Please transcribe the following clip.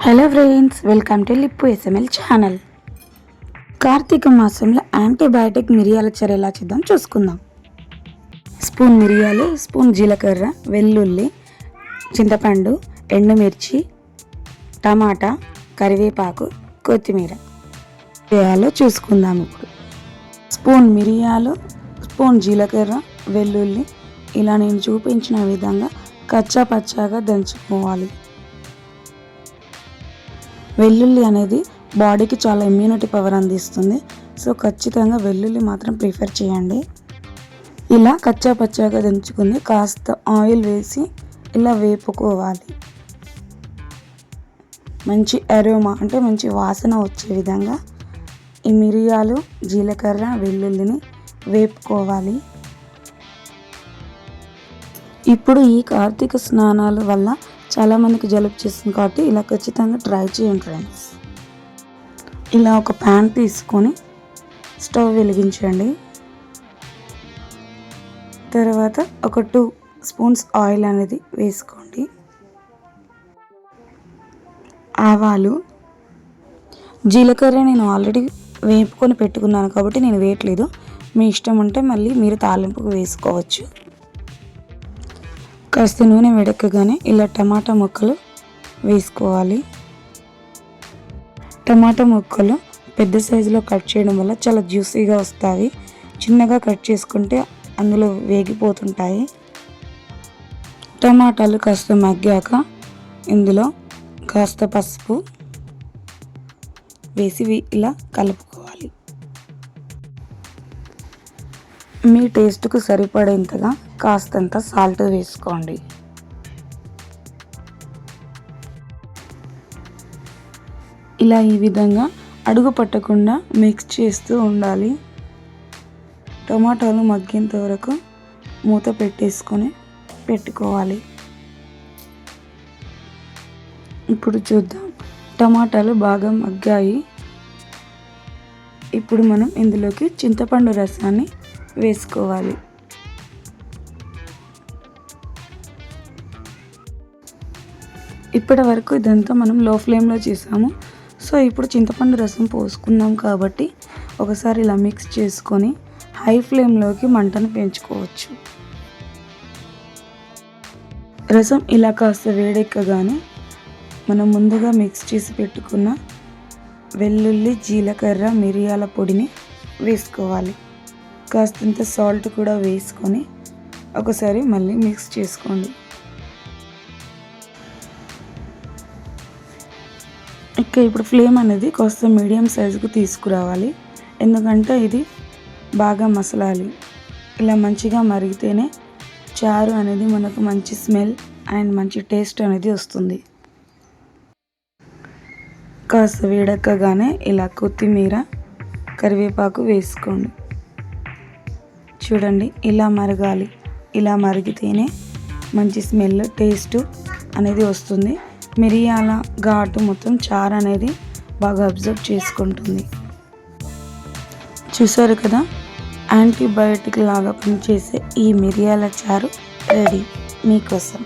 Hello friends welcome to Lippu SML channel Karthika మాసంలో antibiotic మిరియాల చర్య ఎలా చేద్దాం చూసుకుందాం. స్పూన్ మిరియాలు స్పూన్ జీలకర్ర వెల్లుల్లి చింతపండు ఎండుమిర్చి టమాటా కరివేపాకు కొత్తిమీర చేయాలో చూసుకుందాం ఇప్పుడు. స్పూన్ మిరియాలు స్పూన్ జీలకర్ర వెల్లుల్లి ఇలా నేను చూపించిన విధంగా కచ్చా పచ్చాగా దంచుకోవాలి. వెల్లుల్లి అనేది బాడీకి చాలా ఇమ్యూనిటీ పవర్ అందిస్తుంది. సో ఖచ్చితంగా వెల్లుల్లి మాత్రం ప్రిఫర్ చేయండి. ఇలా కచ్చా పచ్చాగా దంచుకుని కాస్త ఆయిల్ వేసి ఇలా వేపుకోవాలి. మంచి అరోమా అంటే మంచి వాసన వచ్చే విధంగా ఈ మిరియాలు జీలకర్ర వెల్లుల్లిని వేపుకోవాలి. ఇప్పుడు ఈ కార్తీక స్నానాల వల్ల చాలామందికి జలుబు చేస్తుంది కాబట్టి ఇలా ఖచ్చితంగా ట్రై చేయండి ఫ్రెండ్స్ ఇలా ఒక ప్యాన్ తీసుకొని స్టవ్ వెలిగించండి. తర్వాత ఒక టూ స్పూన్స్ ఆయిల్ అనేది వేసుకోండి. ఆవాలు జీలకర్ర నేను ఆల్రెడీ వేపుకొని పెట్టుకున్నాను కాబట్టి నేను వేయట్లేదు. మీ ఇష్టం ఉంటే మళ్ళీ మీరు తాలింపుకు వేసుకోవచ్చు. కాస్త నూనె వేడెక్కగానే ఇలా టమాటా ముక్కలు వేసుకోవాలి. టమాటా ముక్కలు పెద్ద సైజులో కట్ చేయడం వల్ల చాలా జ్యూసీగా వస్తాయి. చిన్నగా కట్ చేసుకుంటే అందులో వేగిపోతుంటాయి. టమాటాలు కాస్త మగ్గాక ఇందులో కాస్త పసుపు వేసి ఇలా కలుపుకోవాలి. మీ టేస్ట్కు సరిపడేంతగా కాస్తంత సాల్ట్ వేసుకోండి. ఇలా ఈ విధంగా అడుగు పట్టకుండా మిక్స్ చేస్తూ ఉండాలి. టమాటాలు మగ్గేంత వరకు మూత పెట్టేసుకొని పెట్టుకోవాలి. ఇప్పుడు చూద్దాం టమాటాలు బాగా మగ్గాయి. ఇప్పుడు మనం ఇందులోకి చింతపండు రసాన్ని వేసుకోవాలి. ఇప్పటి వరకు ఇదంతా మనం లో ఫ్లేమ్లో చేసాము. సో ఇప్పుడు చింతపండు రసం పోసుకున్నాం కాబట్టి ఒకసారి ఇలా మిక్స్ చేసుకొని హై ఫ్లేమ్లోకి మంటను పెంచుకోవచ్చు. రసం ఇలా కాస్త వేడెక్కగానే మనం ముందుగా మిక్స్ చేసి పెట్టుకున్న వెల్లుల్లి జీలకర్ర మిరియాల పొడిని వేసుకోవాలి. కాస్తంత సాల్ట్ కూడా వేసుకొని ఒకసారి మళ్ళీ మిక్స్ చేసుకోండి. ఓకే ఇప్పుడు ఫ్లేమ్ అనేది కాస్త మీడియం సైజుకు తీసుకురావాలి. ఎందుకంటే ఇది బాగా మసలాలి. ఇలా మంచిగా మరిగితేనే చారు అనేది మనకు మంచి స్మెల్ అండ్ మంచి టేస్ట్ అనేది వస్తుంది. కాస్త వేడెక్కగానే ఇలా కొత్తిమీర కరివేపాకు వేసుకోండి. చూడండి ఇలా మరగాలి. ఇలా మరిగితేనే మంచి స్మెల్ టేస్ట్ అనేది వస్తుంది. మిరియాల ఘాటు మొత్తం చారు అనేది బాగా అబ్జర్వ్ చేసుకుంటుంది. చూసారు కదా? యాంటీబయోటిక్ లాగా పనిచేసే ఈ మిరియాల చారు రెడీ. మీకోసం.